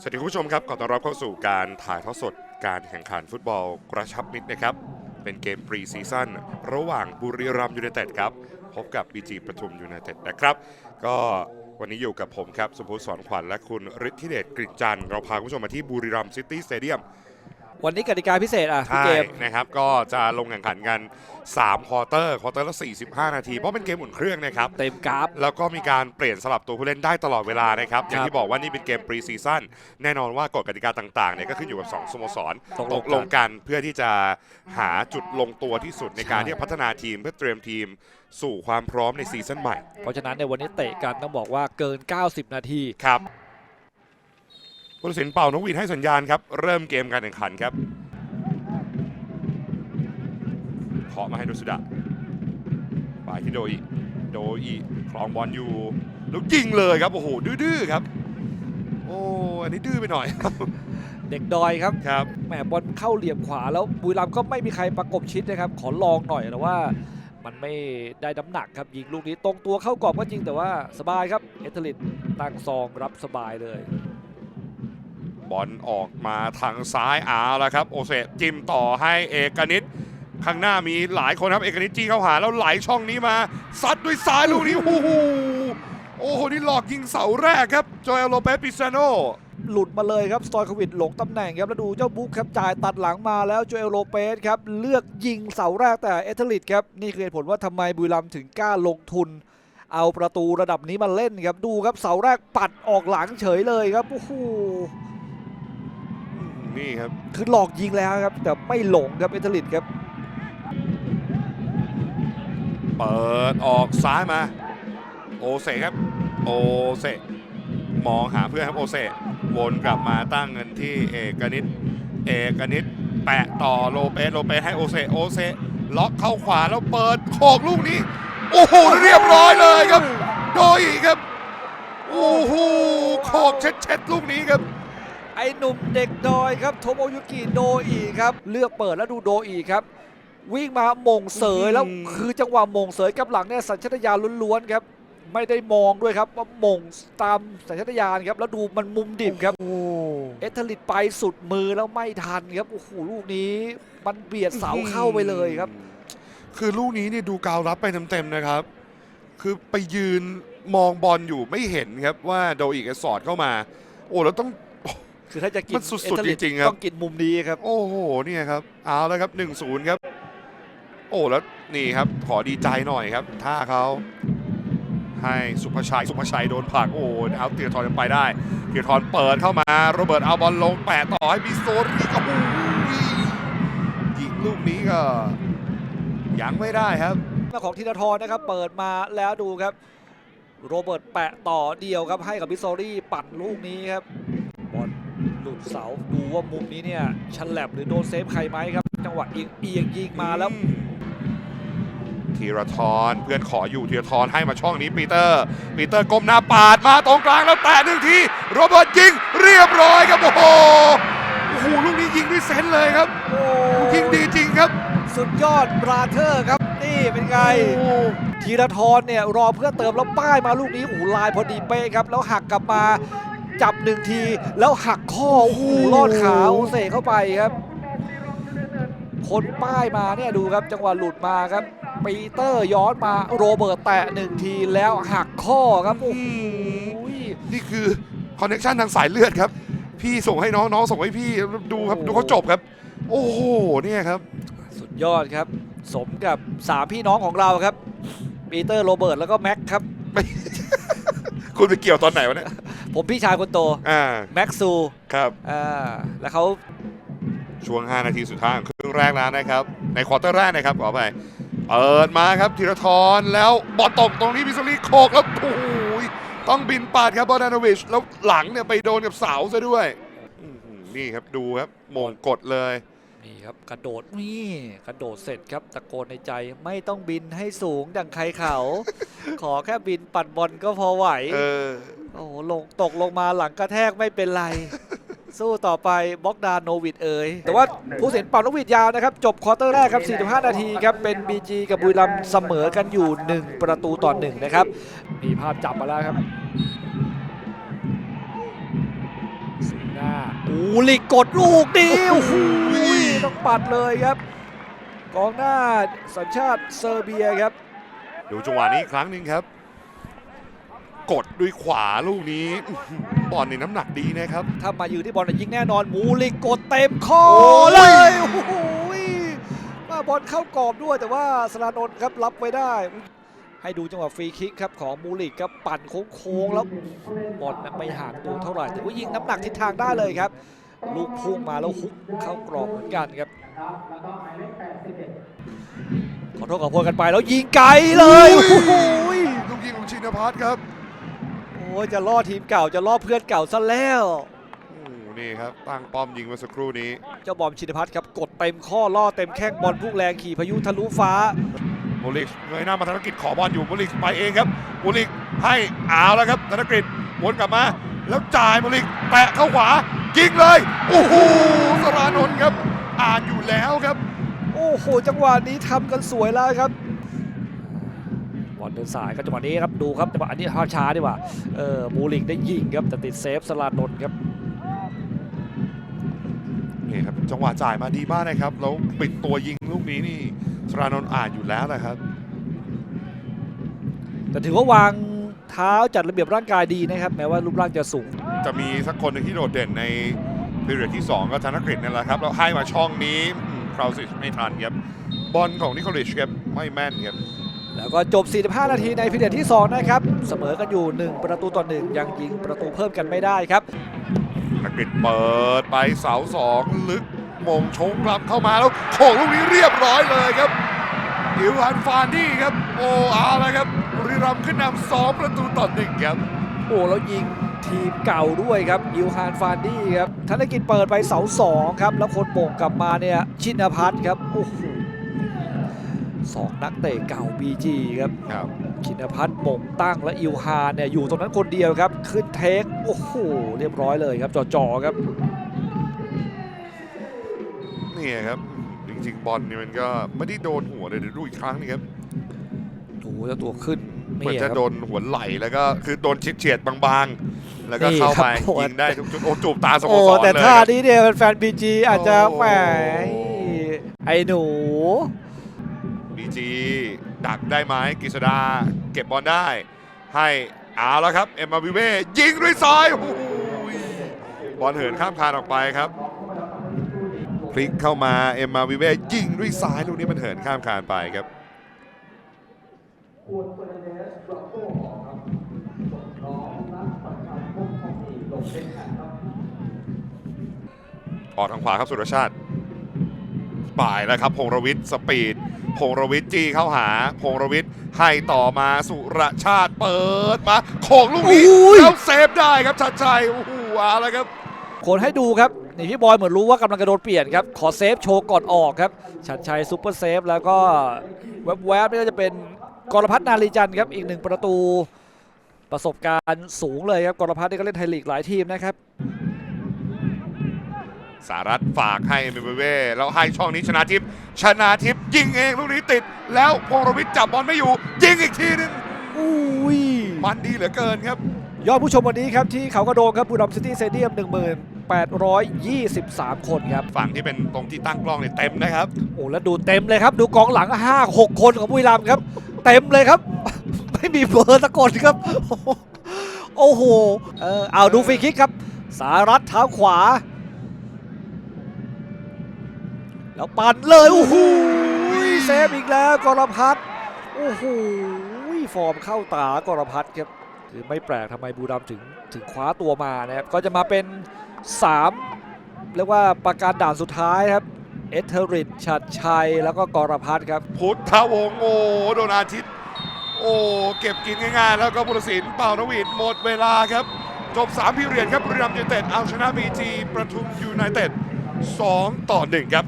สวัสดีคุณผู้ชมครับขอต้อนรับเข้าสู่การถ่ายทอดสดการแข่งขันฟุตบอลกระชับมิตรนะครับ เป็นเกมปรีซีซั่นระหว่างบุรีรัมย์ยูไนเต็ดครับ พบกับบีจีปทุมยูไนเต็ดนะครับ ก็วันนี้อยู่กับผมครับ สมภูสอนขวัญและคุณฤทธิเดชกฤษจันทร์เราพาคุณผู้ชมมาที่บุรีรัมย์ซิตี้สเตเดียม วันนี้กติกาพิเศษอะพี่ใช่เกม นะครับก็จะลงแข่งขันกัน3ควอเตอร์ควอเตอร์ละ45 นาที เพราะเป็นเกมอุ่นเครื่องนะครับ เต็มกราฟ แล้วก็มีการเปลี่ยนสลับตัวผู้เล่นได้ตลอดเวลานะครับ อย่างครับที่บอกว่านี่เป็นเกมปรีซีซั่นแน่นอนว่ากฎกติกาต่างๆเนี่ยก็ขึ้นอยู่กับ 2 สโมสรตกลงตกลงกันเพื่อที่จะหาจุดลงตัวที่สุดในการใช่ ที่จะพัฒนาทีมเพื่อเตรียมทีมสู่ความพร้อมในซีซั่นใหม่เพราะฉะนั้นในยวันนี้เตะกันต้องบอกว่าเกิน 90 นาที ครับ ผู้ตัดสินเป่านกหวีดให้สัญญาณครับ เริ่มเกมการแข่งขันครับเคาะมาให้โดสุดะไปที่โดอิโดอิคลองบอลอยู่แล้วยิงเลยครับ โอ้โห ดื้อๆครับ โอ้อันนี้ดื้อไปหน่อยเด็กดอยครับครับแหมบอลเข้าเหลี่ยมขวาแล้วบุรีรัมย์ก็ไม่มีใครประกบชิดนะครับ ขอลองหน่อยแต่ว่า มันไม่ได้น้ำหนักครับยิงลูกนี้ตรงตัวเข้ากรอบก็จริงแต่ว่าสบายครับ เอเทลิตตั้งซองรับสบายเลย บอลออกมาทางซ้ายอาแล้วครับ โอเซจิ้มต่อให้เอกนิตข้างหน้ามีหลายคนครับ เอกนิตจี้เข้าหาแล้วไหลช่องนี้มาซัดด้วยซ้ายลูกนี้โอ้โหโอ้โหนี่หลอกยิงเสาแรกครับจอยโลเปสปิซาโนหลุดมาเลยครับสตอยควิดหลงตำแหน่งครับแล้วดูเจ้าบุ๊คครับจ่ายตัดหลังมาแล้วโจเอลโลเปสครับเลือกยิงเสาแรกแต่เอเทลิตครับนี่คือเหตุผลว่าทำไมบุรีรัมถึงกล้าลงทุน เอาประตูระดับนี้มาเล่นครับดูครับเสาแรกปัดออกหลังเฉยเลยครับโอ้โห นี่ครับ คือหลอกยิงแล้วครับ แต่ไม่หลงครับเอเทลิตครับ เปิดออกซ้ายมา โอเซครับ โอเซมองหาเพื่อนครับโอเซวนกลับมาตั้งเงินที่เอกนิตเอกนิตแปะต่อโลเปสโลเปสให้โอเซโอเซล็อกเข้าขวาแล้วเปิดโขกลูกนี้ โอ้โหเรียบร้อยเลยครับ โดยอีกครับ โอ้โหโขกเช็ดๆลูกนี้ครับ ไอ้หนุ่มเด็กดอยครับโทโมยุกิโดอีครับ เลือกเปิดแล้วดูโดอีครับ วิ่งมาหมงเสยแล้วอืมคือจังหวะหมงเสยกับหลังเนี่ยสัญชาตญาณล้วนๆครับ ไม่ได้มองด้วยครับว่าหมงตามสัญชาตญาณครับ แล้วดูมันมุมดิบครับโอ้เอทลิตไปสุดมือแล้วไม่ทันครับโอ้โหลูกนี้ มันเบียดเสาเข้าไปเลยครับ คือลูกนี้เนี่ยดูกาวรับไปเต็มๆนะครับ คือไปยืนมองบอลอยู่ไม่เห็นครับว่าโดอีกสอดเข้ามา โอ้แล้วต้อง คือถ้าจะกินมันสุดๆเอทลิตจริงๆครับ ต้องกินมุมนี้ครับ โอ้โหเนี่ยครับเอาแล้วครับ 1-0 ครับ โอ้แล้วนี่ครับ ขอดีใจหน่อยครับท่าเขาให้สุภชัยสุภชัยโดนผลักโอ้โหเอาเตียทอนไปได้เตียทอนเปิดเข้ามาโรเบิร์ตเอาบอลลงแปะต่อให้บิโซนอีกโอ้โหยิงลูกนี้ก็ยังไม่ได้ครับ ของธีรทรนะครับเปิดมาแล้วดูครับ โรเบิร์ตแปะต่อเดียวครับให้กับบิสซอรี่ปั่นลูกนี้ครับบอลหลุด เสาดูว่ามุมนี้เนี่ยชันแลบหรือโดนเซฟใครไหมครับ จังหวะเอียงเอียงยิงมาแล้วอืธีรทรเพื่อนขออยู่ธีรทรให้มาช่องนี้ปีเตอร์ปีเตอร์ก้มหน้าปาดมาตรงกลางแล้วแตะหนึ่งทีโรเบิร์ตยิงเรียบร้อยครับโอ้โหโอ้โหลูกนี้ยิงด้วยเซนส์เลยครับโอ้ยิงดีจริงครับ สุดยอดบราเธอร์ครับนี่เป็นไงโอ้ธีรทรเนี่ยรอเพื่อเติมแล้วป้ายมาลูกนี้โอ้โหลายพอดีเป๊ะครับแล้วหักกลับมา จับหนึ่งที แล้วหักข้อโอ้โหลอดขาโอเสเข้าไปครับ คนป้ายมาเนี่ยดูครับจังหวะหลุดมาครับปีเตอร์ย้อนมาโรเบิร์ตแตะหนึ่งทีแล้วหักข้อครับโอ้โหนี่คือคอนเน t ชันทางสายเลือดครับ พี่ส่งให้น้องน้องส่งให้พี่ดูครับดูเขาจบครับ โอ้โหเนี่ยครับ สุดยอดครับ สมกับสามพี่น้องของเราครับปีเตอร์โรเบิร์ตแล้วก็แม็กครับ คุณไปเกี่ยวตอนไหนวะเนี่ย ผมพี่ชายคนโตอ่าแม็กซูครับอ่าแล้วเขาช่วง 5 นาทีสุดท้ายของครึ่งแรกแล้วนะครับ ในควอเตอร์แรกนะครับขอไปเปิดมาครับธีรทรแล้วบอลตกตรงนี้พิซซลีโคกแล้วโอ้โหต้องบินปาดครับบอดานโวิชแล้วหลังเนี่ยไปโดนกับเสาซะด้วยอื้อหือนี่ครับดูครับโมงกดเลย นี่ครับกระโดดนี่กระโดดเสร็จครับตะโกนในใจไม่ต้องบินให้สูงดังใครเขา ขอแค่บินปัดบอลก็พอไหวเออโอ้โหลงตกลงมาหลังกระแทกไม่เป็นไร สู้ต่อไปบล็อกดานโนวิดเอ่ยแต่ว่าผู้เสียนเป่านกหวีดยาวนะครับ จบควอเตอร์แรกครับ 45 นาทีครับ เป็น BG กับบุรีรัมย์เสมอกันอยู่ 1 ประตูต่อ1นะครับ มีภาพจับมาแล้วครับมูลิกกดลูกดีโอ้โห ต้องปัดเลยครับ กองหน้าสัญชาติเซอร์เบียครับ ดูจังหวะนี้อีกครั้งหนึ่งครับ กดด้วยขวาลูกนี้อื้อหือบอลในน้ำหนักดีนะครับ ถ้ามายืนที่บอลน่ะยิงแน่นอนมูลิกกดเต็มข้อโอ้ย เลยโอ้โหว่าบอลเข้ากรอบด้วยแต่ว่าสลานนท์ครับรับไว้ได้ ให้ดูจังหวะฟรีคิกครับของมูลิกครับปั่นโค้งๆแล้วบอลนะไม่ห่างตัวเท่าไหร่แต่ว่ายิงน้ำหนักทิศทางได้เลยครับ ลูกพุ่งมาแล้วฮุกเข้ากรอบเหมือนกันครับขอโทษขอโพยกันไปแล้วยิงไกลเลยโอ้โหลูกยิงของชินพัฒน์ครับโอ้ยจะล่อทีมเก่าจะล่อเพื่อนเก่าซะแล้วโอ้โหนี่ครับตั้งป้อมยิงเมื่อสักครู่นี้ เจ้าบอมชินพัฒน์ครับกดเต็มข้อล่อเต็มแข้งบอลพุ่งแรงขี่พายุทะลุฟ้าโมลิกเงยหน้ามาธนกิจขอบอลอยู่โมลิกไปเองครับโมลิกให้เอาแล้วครับธนกฤษวนกลับมา แล้วจ่ายโมลิกแตะเข้าขวายิงเลยโอ้โหสรานนท์ครับอ่านอยู่แล้วครับ โอ้โห จังหวะนี้ทำกันสวยแล้วครับบอลเดินสายครับจังหวะนี้ครับดูครับจังหวะอันนี้ภาพช้าดีกว่าเออมูลิกได้ยิงครับแต่ติดเซฟสลานนท์ครับนี่ครับจังหวะจ่ายมาดีมากนะครับแล้วปิดตัวยิงลูกนี้นี่สรานนท์อ่านอยู่แล้วนะครับ แต่ถือว่าวาง เท้าจัดระเบียบร่างกายดีนะครับ แม้ว่ารูปร่างจะสูง จะมีสักคนหนึงที่โดดเด่นในพีเรียดที่ 2 ก็ธนกฤษนี่แหละครับแล้วให้มาช่องนี้คราวซิชไม่ทันครับบอลของนิโคลิชครับไม่แม่นครับแล้วก็จบ 45 นาทีในพิเดียที่ 2 นะครับ เสมอกันอยู่ 1 ประตูต่อ1ยังยิงประตูเพิ่มกันไม่ได้ครับธนกฤษเปิดไปเสาสองลึกมงชงกลับเข้ามาแล้วโขกลูกนี้เรียบร้อยเลยครับ อิวฮันฟานดี้ครับ โอ้เอาละครับบุรีรัมย์ขึ้นนำสองประตูต่อหนึ่งครับ โอ้แล้วยิงทีมเก่าด้วยครับอิวฮานฟานดี้ครับธนกิจเปิดไปเสาสองครับ แล้วคนโป่งกลับมาเนี่ยชินพัฒน์ครับโอ้โหสองนักเตะเก่า BG ครับครับชินพัฒน์หม่งตั้งและอิวฮานเนี่ยอยู่ตรงนั้นคนเดียวครับ ขึ้นเทคโอ้โหเรียบร้อยเลยครับจ่อๆครับนี่ครับจ ริงๆบอลนี่มันก็ไม่ได้โดนหัวเลยเดี๋ยวดูอีกครั้งนึงครับโอ้โหเจ้าตัวขึ้นเหมือนนี่คจะรับโดนหัวไหลแล้วก็คือโดนเฉียดๆบางๆ แล้วก็นี่เข้าครับไปโอ้โหยิงได้ทุกจุดโอ้จูบตาสโมโอ้สรแต่เลยท่าครับนี้เนี่ยแฟนบีจีอาจจะโอ้แหมไอ้หนูบีจีดักได้ไหมกฤษดาเก็บบอลได้ ให้เอาแล้วครับ เอ็มมาวิเว่ยิงด้วยซ้ายโอ้โหบอลเหินข้ามคานออกไปครับ พลิกเข้ามาเอ็มมาวิเว่ยิงด้วยซ้ายลูกนี้มันเหินข้ามคานไปครับออกทางขวาครับสุรชาติป่ายแล้วครับพงรวิทย์สปีดพงรวิทย์จี้เข้าหาพงรวิทย์ให้ต่อมาสุรชาติเปิดมาโขงลูกนี้อุ้ยแล้วเซฟได้ครับชัดชัยโอ้โหเอาละครับคนให้ดูครับ นี่พี่บอยเหมือนรู้ว่ากำลังจะโดนเปลี่ยนครับ ขอเซฟโชว์ก่อนออกครับชัดชัยซุปเปอร์เซฟแล้วก็แวบๆนี่ก็จะเป็นกรพัฒนาลีจันทร์ครับอีกหนึ่งประตูประสบการณ์สูงเลยครับกรพัฒน์นี่ก็เล่นไทยลีกหลายทีมนะครับ สารัตฝากให้เอ็มเบเว่แล้วให้ช่องนี้ชนะทิพย์ชนะทิพย์ยิงเองลูกนี้ติด แล้วพงรวิทย์จับบอลไม่อยู่ ยิงอีกทีหนึงอุ้ยมันดีเหลือเกินครับ ยอดผู้ชมวันนี้ครับที่เขากระโดงครับบูดอมซิตี้สเตเดียม 1823 คนครับ ฝั่งที่เป็นตรงที่ตั้งกล้องเนี่ยเต็มนะครับ โอ้แล้วดูเต็มเลยครับ ดูกองหลัง 5 6 คนของบุรีรัมย์ครับ เต็มเลยครับ ไม่มีเบอร์ตะกอนครับ โอ้โห เออเอาดูฟรีคิกครับ สารัตเท้าขวา แล้วปั่นเลยโอ้โหเซฟอีกแล้วกรพัฒน์โอ้โหฟอร์มเข้าตากรพัฒน์ครับคือไม่แปลกทำไมบูรัมย์ถึงถึงคว้าตัวมานะครับก็จะมาเป็น 3 เรียกว่าประการด่านสุดท้ายครับ เอเทอริดชัดชัย แล้วก็กรพัฒน์ครับ พุทธวงศ์โอ้โดนอาทิตย์ โอ้เก็บกินง่ายๆ แล้วก็บุรศิลป์เป่านวิดหมดเวลาครับ จบ3พิเรียนครับบุรีรัมย์ยูไนเต็ดเอาชนะบีจีประทุมยูไนเต็ด2ต่อ 1 ครับ